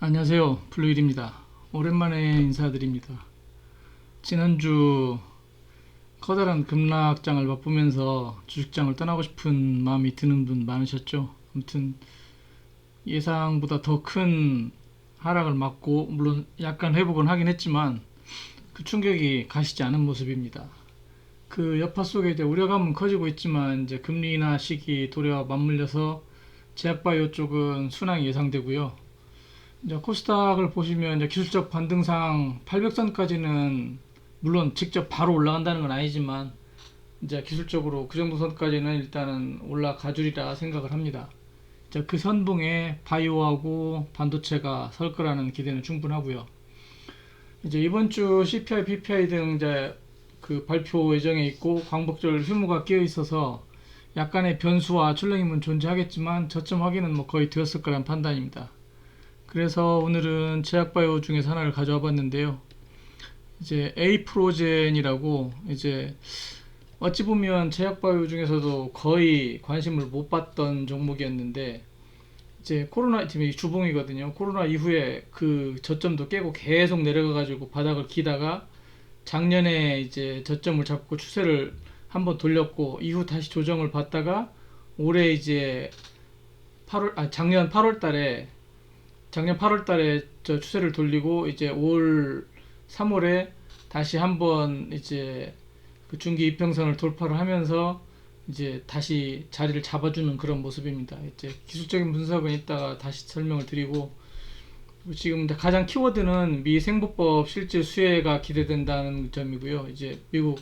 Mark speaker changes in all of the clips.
Speaker 1: 안녕하세요. 블루일입니다. 오랜만에 인사드립니다. 지난주 커다란 급락장을 맛보면서 주식장을 떠나고 싶은 마음이 드는 분 많으셨죠? 아무튼 예상보다 더 큰 하락을 맞고 물론 약간 회복은 하긴 했지만 그 충격이 가시지 않은 모습입니다. 그 여파 속에 이제 우려감은 커지고 있지만 이제 금리 인하 시기 도래와 맞물려서 제약바이오 쪽은 순항이 예상되고요. 이제 코스닥을 보시면 이제 기술적 반등상 800선까지는 물론 직접 바로 올라간다는 건 아니지만 이제 기술적으로 그 정도 선까지는 일단은 올라가 주리라 생각을 합니다. 이제 그 선봉에 바이오하고 반도체가 설 거라는 기대는 충분하고요. 이제 이번 주 CPI, PPI 등 이제 그 발표 예정에 있고 광복절 휴무가 끼어 있어서 약간의 변수와 출렁임은 존재하겠지만 저점 확인은 뭐 거의 되었을 거란 판단입니다. 그래서 오늘은 제약바이오 중에서 하나를 가져와 봤는데요. 이제 에이프로젠이라고 이제 어찌 보면 제약바이오 중에서도 거의 관심을 못 받던 종목이었는데 이제 코로나 지금 이 주봉이거든요. 코로나 이후에 그 저점도 깨고 계속 내려가 가지고 바닥을 기다가 작년에 이제 저점을 잡고 추세를 한번 돌렸고 이후 다시 조정을 받다가 올해 이제 8월 아 작년 8월 달에 작년 8월 달에 저 추세를 돌리고 이제 올 3월에 다시 한번 이제 그 중기 이평선을 돌파를 하면서 이제 다시 자리를 잡아주는 그런 모습입니다. 이제 기술적인 분석은 이따가 다시 설명을 드리고 지금 가장 키워드는 미 생보법 실질 수혜가 기대된다는 점이고요. 이제 미국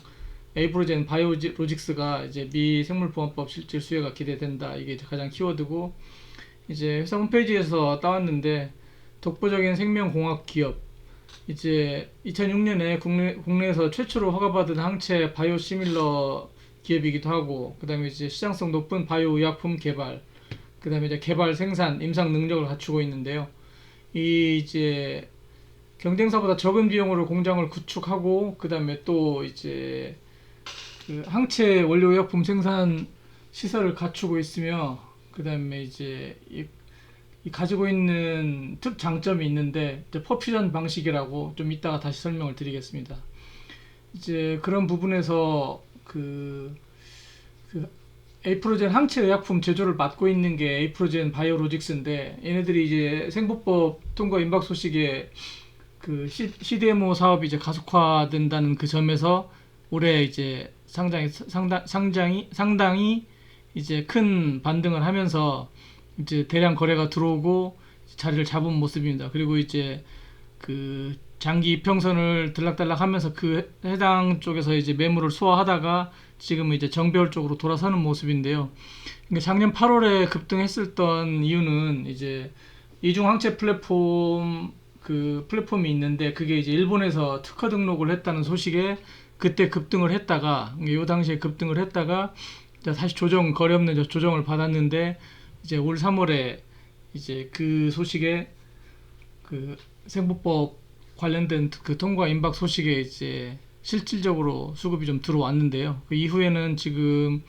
Speaker 1: 에이프로젠 바이오로직스가 이제 미 생물보안법 실질 수혜가 기대된다. 이게 가장 키워드고 이제 회사 홈페이지에서 따왔는데 독보적인 생명공학 기업 이제 2006년에 국내, 국내에서 최초로 허가받은 항체 바이오 시밀러 기업이기도 하고 그다음에 이제 시장성 높은 바이오 의약품 개발 그다음에 이제 개발 생산 임상 능력을 갖추고 있는데요. 이 이제 경쟁사보다 적은 비용으로 공장을 구축하고 그다음에 또 이제 그 항체 원료 의약품 생산 시설을 갖추고 있으며 그 다음에 이제 이, 이 가지고 있는 특 장점이 있는데 퍼퓨전 방식이라고 좀 이따가 다시 설명을 드리겠습니다. 이제 그런 부분에서 그, 그 에이프로젠 항체 의약품 제조를 맡고 있는 게 에이프로젠 바이오로직스인데 얘네들이 이제 생보법 통과 임박 소식에 그 CDMO 사업이 이제 가속화된다는 그 점에서 올해 이제 상당히 상당 상장이 상당히 이제 큰 반등을 하면서 이제 대량 거래가 들어오고 자리를 잡은 모습입니다. 그리고 이제 그 장기 이평선을 들락달락 하면서 그 해당 쪽에서 이제 매물을 소화하다가 지금 이제 정배열 쪽으로 돌아서는 모습인데요. 그러니까 작년 8월에 급등했었던 이유는 이제 이중 항체 플랫폼 그 플랫폼이 있는데 그게 이제 일본에서 특허 등록을 했다는 소식에 그때 급등을 했다가 이 당시에 급등을 했다가 다시 조정 거래 없는 조정을 받았는데 이제 올 3월에 이제 그 소식에 그 생보법 관련된 그 통과 임박 소식에 이제 실질적으로 수급이 좀 들어왔는데요. 그 이후에는 지금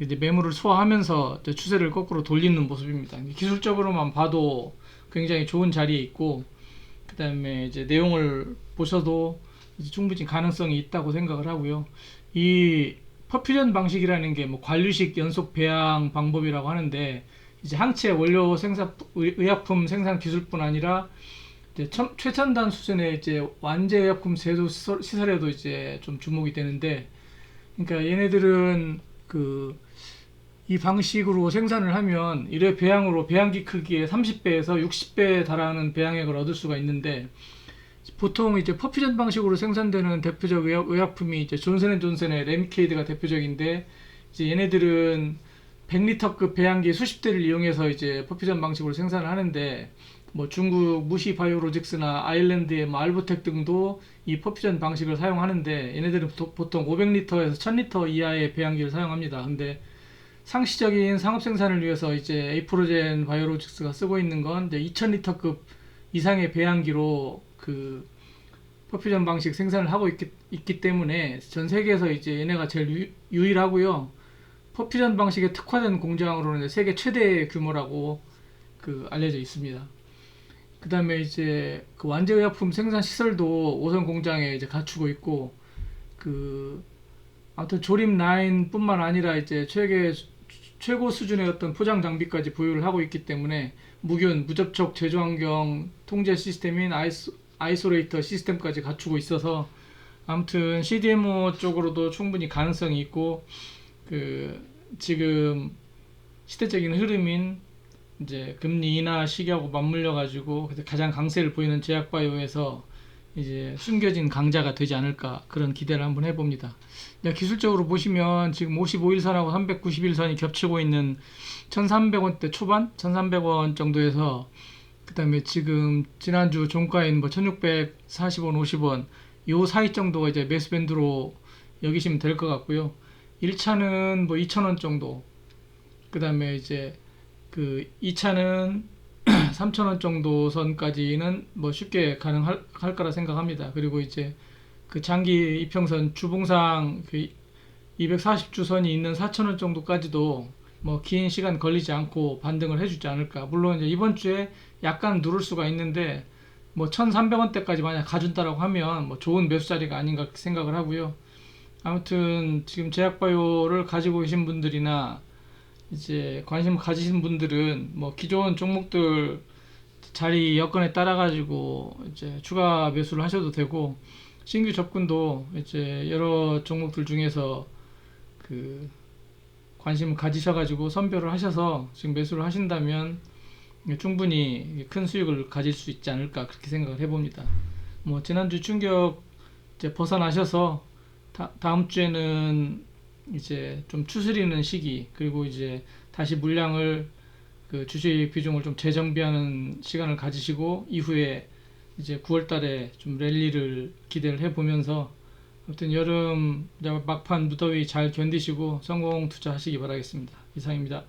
Speaker 1: 이제 매물을 소화하면서 추세를 거꾸로 돌리는 모습입니다. 기술적으로만 봐도 굉장히 좋은 자리에 있고 그다음에 이제 내용을 보셔도 충분히 가능성이 있다고 생각을 하고요. 이 퍼퓨전 방식이라는 게 뭐 관류식 연속 배양 방법이라고 하는데 이제 항체 원료 생산 의약품 생산 기술뿐 아니라 이제 첨, 최첨단 수준의 이제 완제 의약품 제조 시설, 시설에도 이제 좀 주목이 되는데 그러니까 얘네들은 그 이 방식으로 생산을 하면 1회 배양으로 배양기 크기의 30배에서 60배에 달하는 배양액을 얻을 수가 있는데 보통 이제 퍼퓨전 방식으로 생산되는 대표적 의약, 품이 이제 존슨앤존슨의 레미케이드가 대표적인데 이제 얘네들은 100리터급 배양기 수십 대를 이용해서 이제 퍼퓨전 방식으로 생산을 하는데 뭐 중국 무시 바이오로직스나 아일랜드의 뭐 알보텍 등도 이 퍼퓨전 방식을 사용하는데 얘네들은 보통 500리터에서 1000리터 이하의 배양기를 사용합니다. 근데 상시적인 상업 생산을 위해서 이제 에이프로젠 바이오로직스가 쓰고 있는 건 이제 2000리터급 이상의 배양기로 그 퍼퓨전 방식 생산을 하고 있기, 있기 때문에 전 세계에서 이제 얘네가 제일 유, 일하고요 퍼퓨전 방식에 특화된 공장으로는 세계 최대 규모라고 그 알려져 있습니다. 그 다음에 이제 그 완제의약품 생산 시설도 오선 공장에 이제 갖추고 있고 그 아무튼 조립 라인뿐만 아니라 이제 최계 최고 수준의 어떤 포장 장비까지 보유를 하고 있기 때문에 무균 무접촉 제조 환경 통제 시스템인 아이소, 아이소레이터 시스템까지 갖추고 있어서 아무튼 CDMO 쪽으로도 충분히 가능성이 있고 그 지금 시대적인 흐름인 이제 금리 인하 시기하고 맞물려 가지고 가장 강세를 보이는 제약바이오에서 이제 숨겨진 강자가 되지 않을까 그런 기대를 한번 해봅니다. 야, 기술적으로 보시면 지금 55일선하고 391선이 겹치고 있는 1,300원대 초반, 1,300원 정도에서 그 다음에 지금 지난주 종가인 뭐 1,640원, 50원 요 사이 정도가 이제 매수 밴드로 여기시면 될 것 같고요. 1차는 뭐 2,000원 정도. 그 다음에 이제 그 2차는 3,000원 정도 선까지는 뭐 쉽게 가능할 할 거라 생각합니다. 그리고 이제 그 장기 이평선 주봉상 그 240주선이 있는 4,000원 정도까지도 뭐 긴 시간 걸리지 않고 반등을 해주지 않을까. 물론 이제 이번 주에 약간 누를 수가 있는데 뭐 1,300원대까지 만약 가준다라고 하면 뭐 좋은 매수 자리가 아닌가 생각을 하고요. 아무튼 지금 제약바이오를 가지고 계신 분들이나 이제 관심을 가지신 분들은 뭐 기존 종목들 자리 여건에 따라 가지고 이제 추가 매수를 하셔도 되고 신규 접근도 이제 여러 종목들 중에서 그 관심을 가지셔 가지고 선별을 하셔서 지금 매수를 하신다면 충분히 큰 수익을 가질 수 있지 않을까 그렇게 생각을 해봅니다. 뭐 지난주 충격 이제 벗어나셔서 다, 다음 주에는 이제 좀 추스리는 시기 그리고 이제 다시 물량을 그 주식 비중을 좀 재정비하는 시간을 가지시고 이후에 이제 9월 달에 좀 랠리를 기대를 해 보면서 아무튼 여름 막판 무더위 잘 견디시고 성공 투자하시기 바라겠습니다. 이상입니다.